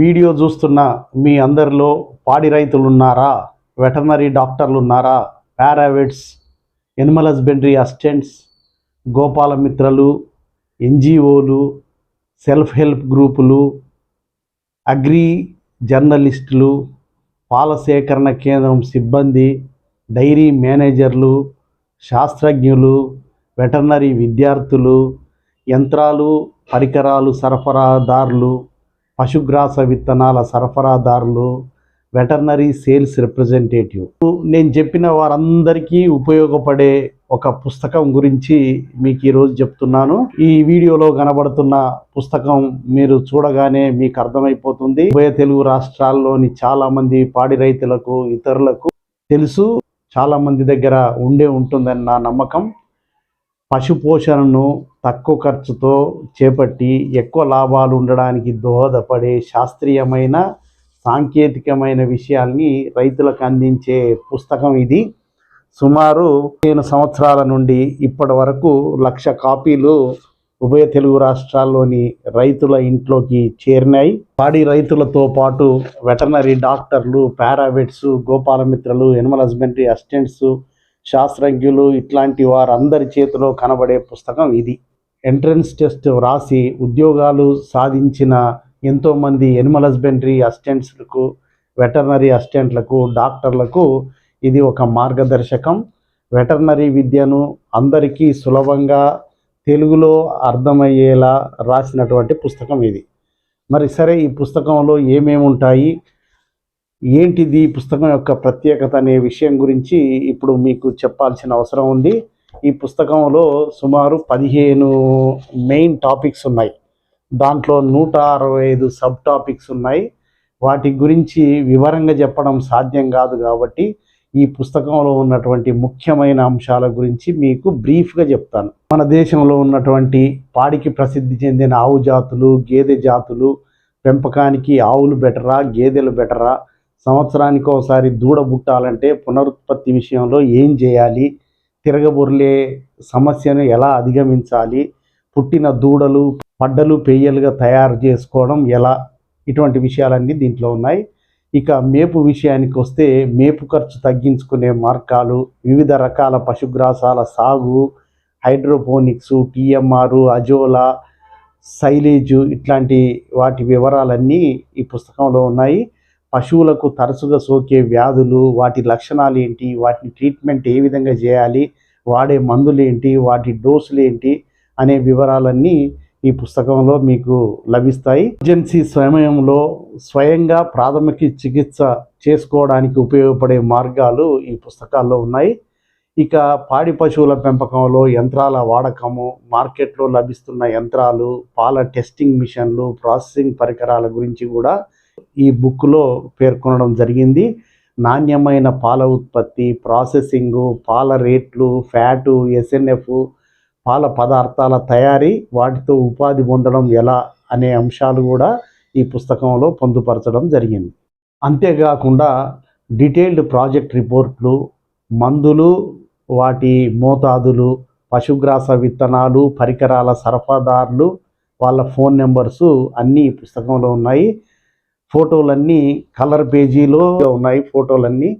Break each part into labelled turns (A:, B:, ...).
A: Video చూస్తున్న మీ అందరిలో పాడి రైతులు ఉన్నారా వెటర్నరీ డాక్టర్లు ఉన్నారా paravets animal husbandry assistants Gopala మిత్రలు ఎన్జిఓలు సెల్ఫ్ హెల్ప్ గ్రూపులు అగ్రి జర్నలిస్టులు పాల సేకరణ కేంద్రం సిబ్బంది డైరీ మేనేజర్లు శాస్త్రజ్ఞులు వెటర్నరీ విద్యార్థులు యంత్రాలు పరికరాలు సరఫరాదారులు పశుగ్రాస విత్తనాల సరఫరాదారులు వెటర్నరీ సేల్స్ రిప్రజెంటేటివ్. నేను చెప్పిన వారందరికీ ఉపయోగపడే ఒక పుస్తకం గురించి మీకు ఈరోజు చెప్తున్నాను. ఈ వీడియోలో కనబడుతున్న పుస్తకం మీరు చూడగానే మీకు అర్థమైపోతుంది. ఉభయ తెలుగు రాష్ట్రాల్లోని చాలామంది పాడి రైతులకు ఇతరులకు తెలుసు. చాలామంది దగ్గర ఉండే ఉంటుందని నా నమ్మకం. పశుపోషణను తక్కువ ఖర్చుతో చేపట్టి ఎక్కువ లాభాలు ఉండడానికి దోహదపడే శాస్త్రీయమైన సాంకేతికమైన విషయాల్ని రైతులకు అందించే పుస్తకం ఇది. సుమారు పదిహేను సంవత్సరాల నుండి ఇప్పటి వరకు లక్ష కాపీలు ఉభయ తెలుగు రాష్ట్రాల్లోని రైతుల ఇంట్లోకి చేరినాయి. పాడి రైతులతో పాటు వెటర్నరీ డాక్టర్లు పారావెట్స్ గోపాలమిత్రలు ఎనిమల్ హస్బెండరీ అసిస్టెంట్స్ శాస్త్రజ్ఞులు ఇట్లాంటి వారందరి చేతిలో కనబడే పుస్తకం ఇది. ఎంట్రన్స్ టెస్ట్ వ్రాసి ఉద్యోగాలు సాధించిన ఎంతోమంది ఎనిమల్ హస్బెండరీ అసిస్టెంట్స్లకు వెటర్నరీ అసిస్టెంట్లకు డాక్టర్లకు ఇది ఒక మార్గదర్శకం. వెటర్నరీ విద్యను అందరికీ సులభంగా తెలుగులో అర్థమయ్యేలా రాసినటువంటి పుస్తకం ఇది. మరి సరే ఈ పుస్తకంలో ఏమేమి ఉంటాయి ఏంటిది ఈ పుస్తకం యొక్క ప్రత్యేకత అనే విషయం గురించి ఇప్పుడు మీకు చెప్పాల్సిన అవసరం ఉంది. ఈ పుస్తకంలో సుమారు పదిహేను మెయిన్ టాపిక్స్ ఉన్నాయి. దాంట్లో నూట అరవై ఐదు సబ్ టాపిక్స్ ఉన్నాయి. వాటి గురించి వివరంగా చెప్పడం సాధ్యం కాదు కాబట్టి ఈ పుస్తకంలో ఉన్నటువంటి ముఖ్యమైన అంశాల గురించి మీకు బ్రీఫ్గా చెప్తాను. మన దేశంలో ఉన్నటువంటి పాడికి ప్రసిద్ధి చెందిన ఆవు జాతులు గేదె జాతులు పెంపకానికి ఆవులు బెటరా గేదెలు బెటరా సంవత్సరానికి ఒకసారి దూడ పుట్టాలంటే పునరుత్పత్తి విషయంలో ఏం చేయాలి? తిరగబొర్లే సమస్యను ఎలా అధిగమించాలి? పుట్టిన దూడలు పడ్డలు పెయ్యలుగా తయారు చేసుకోవడం ఎలా? ఇటువంటి విషయాలన్నీ దీంట్లో ఉన్నాయి. ఇక మేపు విషయానికి వస్తే మేపు ఖర్చు తగ్గించుకునే మార్గాలు వివిధ రకాల పశుగ్రాసాల సాగు హైడ్రోపోనిక్స్ టీఎంఆర్ అజోలా సైలేజు ఇట్లాంటి వాటి వివరాలన్నీ ఈ పుస్తకంలో ఉన్నాయి. పశువులకు తరచుగా సోకే వ్యాధులు వాటి లక్షణాలు ఏంటి వాటిని ట్రీట్మెంట్ ఏ విధంగా చేయాలి వాడే మందులు ఏంటి వాటి డోసులు ఏంటి అనే వివరాలన్నీ ఈ పుస్తకంలో మీకు లభిస్తాయి. ఎమర్జెన్సీ సమయంలో స్వయంగా ప్రాథమిక చికిత్స చేసుకోవడానికి ఉపయోగపడే మార్గాలు ఈ పుస్తకాల్లో ఉన్నాయి. ఇక పాడి పశువుల పెంపకంలో యంత్రాల వాడకము మార్కెట్లో లభిస్తున్న యంత్రాలు పాల టెస్టింగ్ మిషన్లు ప్రాసెసింగ్ పరికరాల గురించి కూడా ఈ బుక్లో పేర్కొనడం జరిగింది. నాణ్యమైన పాల ఉత్పత్తి ప్రాసెసింగు పాల రేట్లు ఫ్యాటు ఎస్ఎన్ఎఫ్ పాల పదార్థాల తయారీ వాటితో ఉపాధి పొందడం ఎలా అనే అంశాలు కూడా ఈ పుస్తకంలో పొందుపరచడం జరిగింది. అంతేకాకుండా డీటెయిల్డ్ ప్రాజెక్ట్ రిపోర్ట్లు మందులు వాటి మోతాదులు పశుగ్రాస విత్తనాలు పరికరాల సరఫరాదారులు వాళ్ళ ఫోన్ నెంబర్సు అన్నీ ఈ పుస్తకంలో ఉన్నాయి. ఫోటోలన్నీ కలర్ పేజీలో ఉన్నాయి. ఫోటోలన్నీ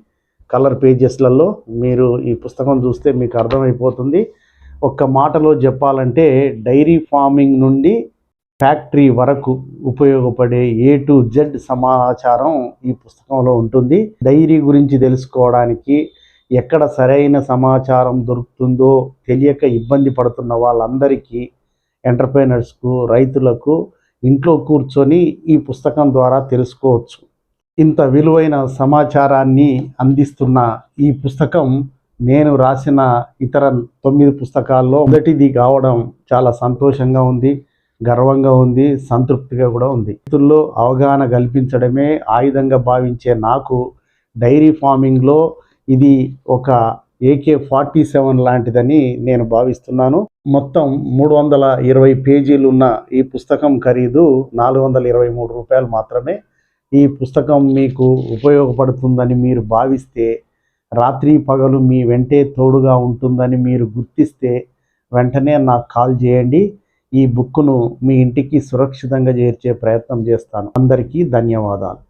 A: కలర్ పేజెస్లలో మీరు ఈ పుస్తకం చూస్తే మీకు అర్థమైపోతుంది. ఒక్క మాటలో చెప్పాలంటే డైరీ ఫార్మింగ్ నుండి ఫ్యాక్టరీ వరకు ఉపయోగపడే ఏ టు జెడ్ సమాచారం ఈ పుస్తకంలో ఉంటుంది. డైరీ గురించి తెలుసుకోవడానికి ఎక్కడ సరైన సమాచారం దొరుకుతుందో తెలియక ఇబ్బంది పడుతున్న వాళ్ళందరికీ ఎంటర్ప్రైనర్స్కు రైతులకు ఇంట్లో కూర్చొని ఈ పుస్తకం ద్వారా తెలుసుకోవచ్చు. ఇంత విలువైన సమాచారాన్ని అందిస్తున్న ఈ పుస్తకం నేను రాసిన ఇతర తొమ్మిది పుస్తకాల్లో మొదటిది కావడం చాలా సంతోషంగా ఉంది గర్వంగా ఉంది సంతృప్తిగా కూడా ఉంది. రైతుల్లో అవగాహన కల్పించడమే ఆయుధంగా భావించే నాకు డైరీ ఫార్మింగ్లో ఇది ఒక ఏకే ఫార్టీ సెవెన్ లాంటిదని నేను భావిస్తున్నాను. మొత్తం మూడు వందల ఇరవై పేజీలు ఉన్న ఈ పుస్తకం ఖరీదు నాలుగు వందల ఇరవై మూడు రూపాయలు మాత్రమే. ఈ పుస్తకం మీకు ఉపయోగపడుతుందని మీరు భావిస్తే రాత్రి పగలు మీ వెంటే తోడుగా ఉంటుందని మీరు గుర్తిస్తే వెంటనే నాకు కాల్ చేయండి. ఈ బుక్ను మీ ఇంటికి సురక్షితంగా చేర్చే ప్రయత్నం చేస్తాను. అందరికీ ధన్యవాదాలు.